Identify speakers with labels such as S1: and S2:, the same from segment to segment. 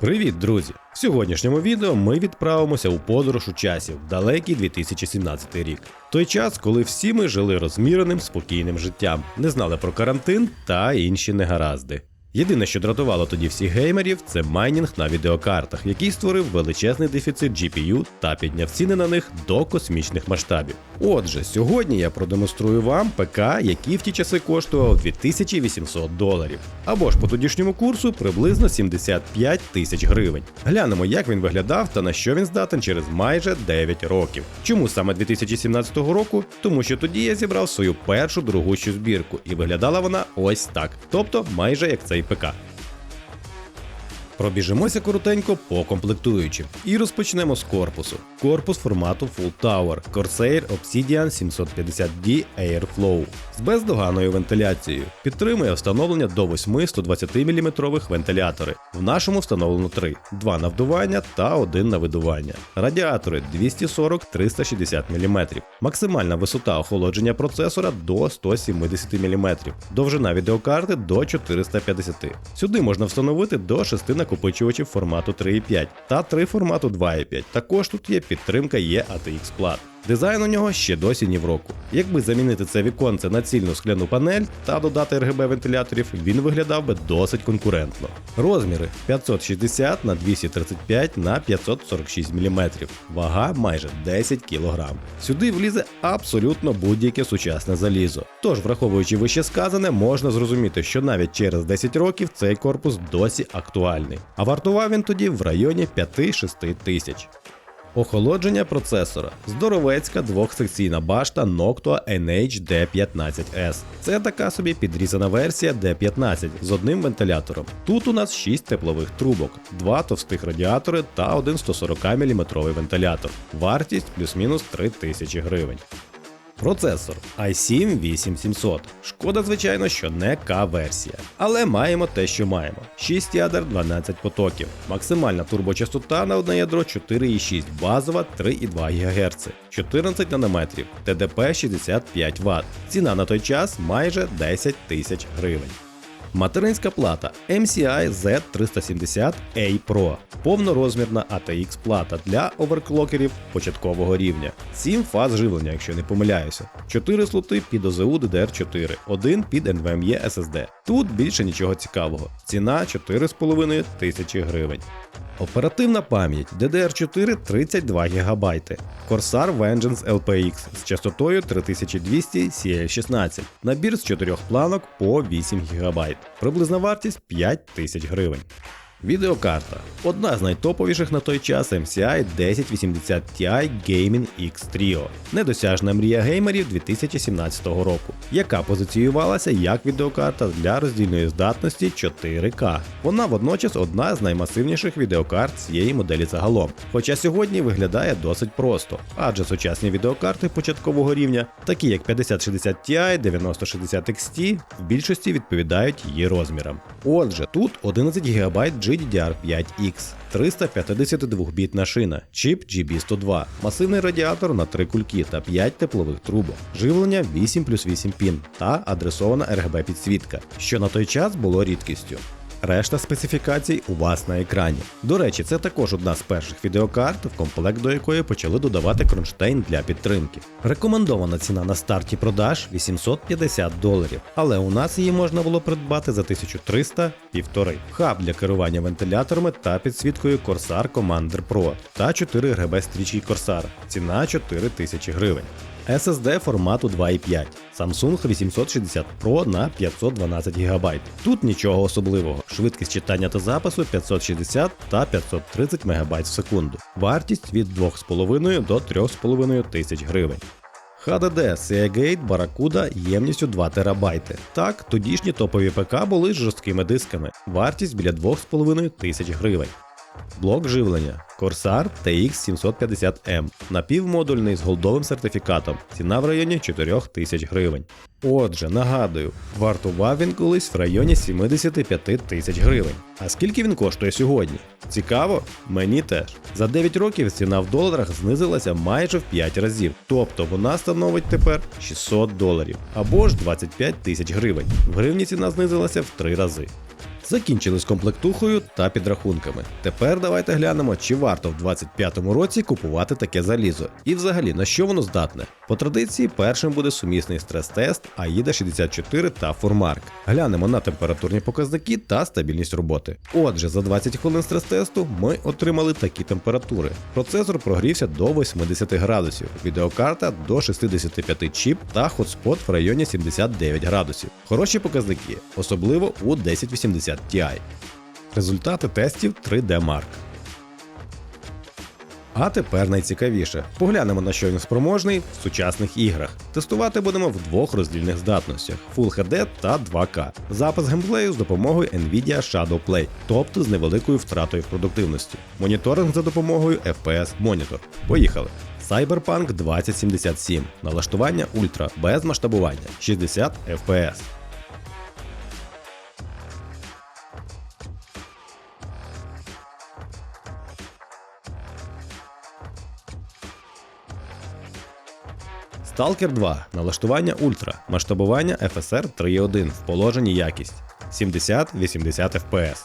S1: Привіт, друзі! В сьогоднішньому відео ми відправимося у подорож у часі в далекий 2017 рік. Той час, коли всі ми жили розміреним, спокійним життям, не знали про карантин та інші негаразди. Єдине, що дратувало тоді всіх геймерів, це майнінг на відеокартах, який створив величезний дефіцит GPU та підняв ціни на них до космічних масштабів. Отже, сьогодні я продемонструю вам ПК, який в ті часи коштував 2800 доларів, або ж по тодішньому курсу приблизно 75 тисяч гривень. Глянемо, як він виглядав та на що він здатен через майже 9 років. Чому саме 2017 року? Тому що тоді я зібрав свою першу дорогущу збірку, і виглядала вона ось так, тобто майже як цей ПК. Пробіжимося коротенько по комплектуючим. І розпочнемо з корпусу. Корпус формату Full Tower Corsair Obsidian 750D Airflow з бездоганною вентиляцією. Підтримує встановлення до 8 120 мм вентилятори. В нашому встановлено 3: 2 на вдування та 1 на видування. Радіатори 240-360 мм. Максимальна висота охолодження процесора до 170 мм. Довжина відеокарти до 450 Сюди можна встановити до 6 накопичувачів формату 3.5 та 3 формату 2.5. Також тут є підтримка є ATX плат. Дизайн у нього ще досі ні в року. Якби замінити це віконце на цільну скляну панель та додати RGB вентиляторів, він виглядав би досить конкурентно. Розміри 560 на 235 на 546 мм. Вага майже 10 кг. Сюди влізе абсолютно будь-яке сучасне залізо. Тож, враховуючи вище сказане, можна зрозуміти, що навіть через 10 років цей корпус досі актуальний. А вартував він тоді в районі 5-6 тисяч. Охолодження процесора. Здоровецька двохсекційна башта Noctua NH-D15S. Це така собі підрізана версія D15 з одним вентилятором. Тут у нас 6 теплових трубок, 2 товстих радіатори та один 140 мм вентилятор. Вартість плюс-мінус 3000 гривень. Процесор i7 8700. Шкода, звичайно, що не К-версія. Але маємо те, що маємо: 6 ядер, 12 потоків. Максимальна турбочастота на одне ядро 4,6, базова 3,2 ГГц, 14 нанометрів, ТДП 65 Вт. Ціна на той час майже 10 тисяч гривень. Материнська плата MCI Z370A Pro, повнорозмірна ATX плата для оверклокерів початкового рівня, 7 фаз живлення, якщо не помиляюся, 4 слоти під ОЗУ DDR4, 1 під NVMe SSD. Тут більше нічого цікавого. Ціна 4,5 тисячі гривень. Оперативна пам'ять DDR4 32 ГБ. Corsair Vengeance LPX з частотою 3200 CL16. Набір з 4 планок по 8 ГБ. Приблизна вартість 5000 гривень. Відеокарта. Одна з найтоповіших на той час MCI 1080 Ti Gaming X Trio. Недосяжна мрія геймерів 2017 року, яка позиціювалася як відеокарта для роздільної здатності 4К. Вона водночас одна з наймасивніших відеокарт цієї моделі загалом. Хоча сьогодні виглядає досить просто, адже сучасні відеокарти початкового рівня, такі як 5060 Ti, 9060 XT, в більшості відповідають її розмірам. Отже, тут 11 ГБ GDDR5X, 352-бітна шина, чіп GB102, масивний радіатор на 3 кульки та 5 теплових трубок, живлення 8 плюс 8 пін та адресована RGB підсвітка, що на той час було рідкістю. Решта специфікацій у вас на екрані. До речі, це також одна з перших відеокарт, в комплект до якої почали додавати кронштейн для підтримки. Рекомендована ціна на старті продаж 850 доларів, але у нас її можна було придбати за 1300 півтори. Хаб для керування вентиляторами та підсвіткою Corsair Commander Pro та 4 RGB стрічки Corsair. Ціна 4000 гривень. SSD формату 2.5, Samsung 860 Pro на 512 ГБ. Тут нічого особливого. Швидкість читання та запису 560 та 530 МБ в секунду. Вартість від 2,5 до 3,5 тисяч гривень. HDD Seagate Barracuda ємністю 2 ТБ. Так, тодішні топові ПК були з жорсткими дисками. Вартість біля 2,5 тисяч гривень. Блок живлення Corsair TX750M. Напівмодульний з голдовим сертифікатом. Ціна в районі 4 тисяч гривень. Отже, нагадую, вартував він колись в районі 75 тисяч гривень. А скільки він коштує сьогодні? Цікаво? Мені теж. За 9 років ціна в доларах знизилася майже в 5 разів. Тобто вона становить тепер 600 доларів або ж 25 тисяч гривень. В гривні ціна знизилася в 3 рази. Закінчили з комплектухою та підрахунками. Тепер давайте глянемо, чи варто в 2025 році купувати таке залізо, і взагалі на що воно здатне. По традиції, першим буде сумісний стрес-тест AIDA 64 та Фурмарк. Глянемо на температурні показники та стабільність роботи. Отже, за 20 хвилин стрес-тесту ми отримали такі температури. Процесор прогрівся до 80 градусів, відеокарта до 65 чіп та хотспот в районі 79 градусів. Хороші показники, особливо у 1080 Ti. Результати тестів 3D Mark. А тепер найцікавіше. Поглянемо на що він спроможний в сучасних іграх. Тестувати будемо в двох роздільних здатностях: Full HD та 2K. Запис геймплею з допомогою Nvidia Shadow Play, тобто з невеликою втратою в продуктивності. Моніторинг за допомогою FPS Monitor. Поїхали! Cyberpunk 2077. Налаштування ультра без масштабування 60 FPS. Stalker 2. Налаштування ультра. Масштабування FSR 3.1 в положенні якість 70-80 FPS.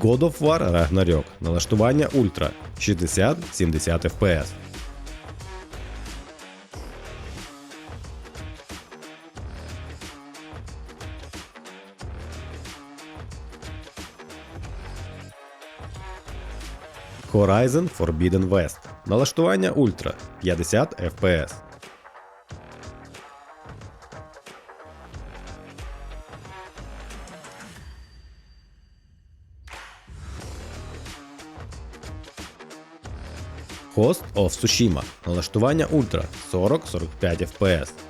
S1: God of War Ragnarok. Налаштування ультра 60-70 FPS. Horizon Forbidden West. Налаштування ультра 50 FPS. Host of Tsushima. Налаштування ультра 40-45 FPS.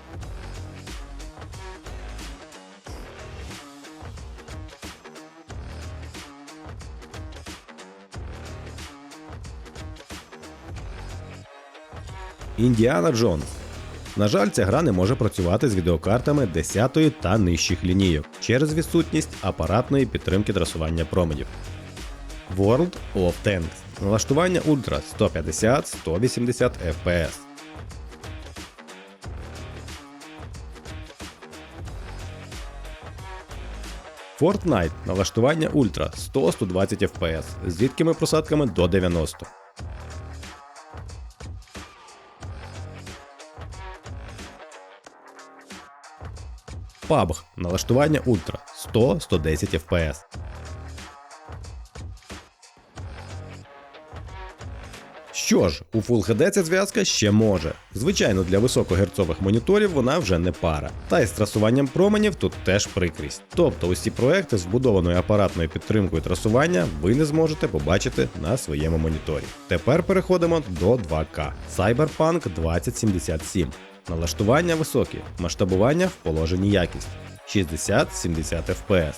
S1: Індіана Джонс. На жаль, ця гра не може працювати з відеокартами 10 та нижчих лінійок через відсутність апаратної підтримки трасування променів. World of Tanks. Налаштування Ультра 150-180 FPS. Fortnite. Налаштування Ультра 100-120 FPS з рідкими просадками до 90. PUBG. Налаштування Ультра 100-110 FPS. Що ж, у Full HD ця зв'язка ще може. Звичайно, для високогерцових моніторів вона вже не пара. Та й з трасуванням променів тут теж прикрість. Тобто усі проекти з вбудованою апаратною підтримкою трасування ви не зможете побачити на своєму моніторі. Тепер переходимо до 2К. Cyberpunk 2077. Налаштування високі, масштабування в положенні якість 60-70 FPS.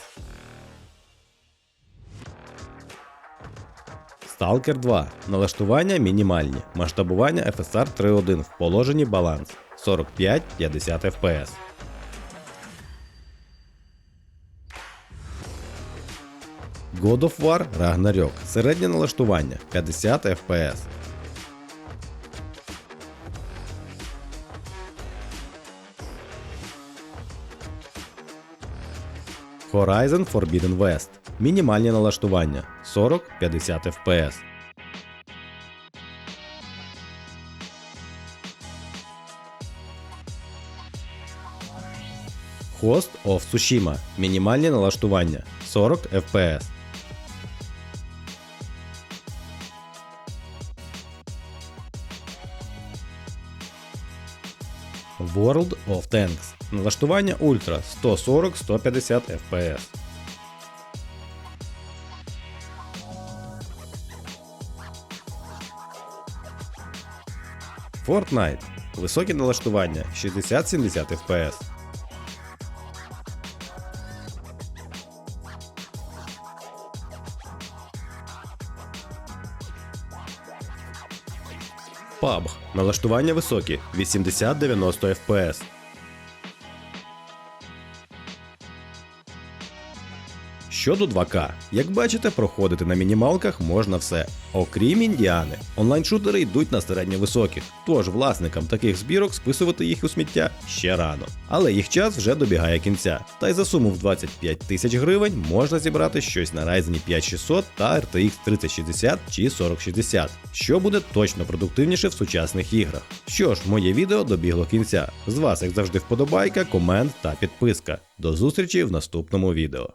S1: Stalker 2. Налаштування мінімальні. Масштабування FSR 3.1 в положенні баланс 45-50 FPS. God of War Ragnarok. Середнє налаштування 50 FPS. Horizon Forbidden West. Мінімальні налаштування 40-50 FPS. Host of Tsushima. Мінімальні налаштування 40 FPS. World of Tanks. Налаштування Ультра 140-150 FPS. Fortnite. Високі налаштування 60-70 FPS. PUBG. Налаштування високі 80-90 FPS. Щодо 2К, як бачите, проходити на мінімалках можна все, окрім індіани. Онлайн-шутери йдуть на середньовисоких, тож власникам таких збірок списувати їх у сміття ще рано. Але їх час вже добігає кінця. Та й за суму в 25 тисяч гривень можна зібрати щось на Ryzen 5600 та RTX 3060 чи 4060, що буде точно продуктивніше в сучасних іграх. Що ж, моє відео добігло кінця. З вас, як завжди, вподобайка, комент та підписка. До зустрічі в наступному відео.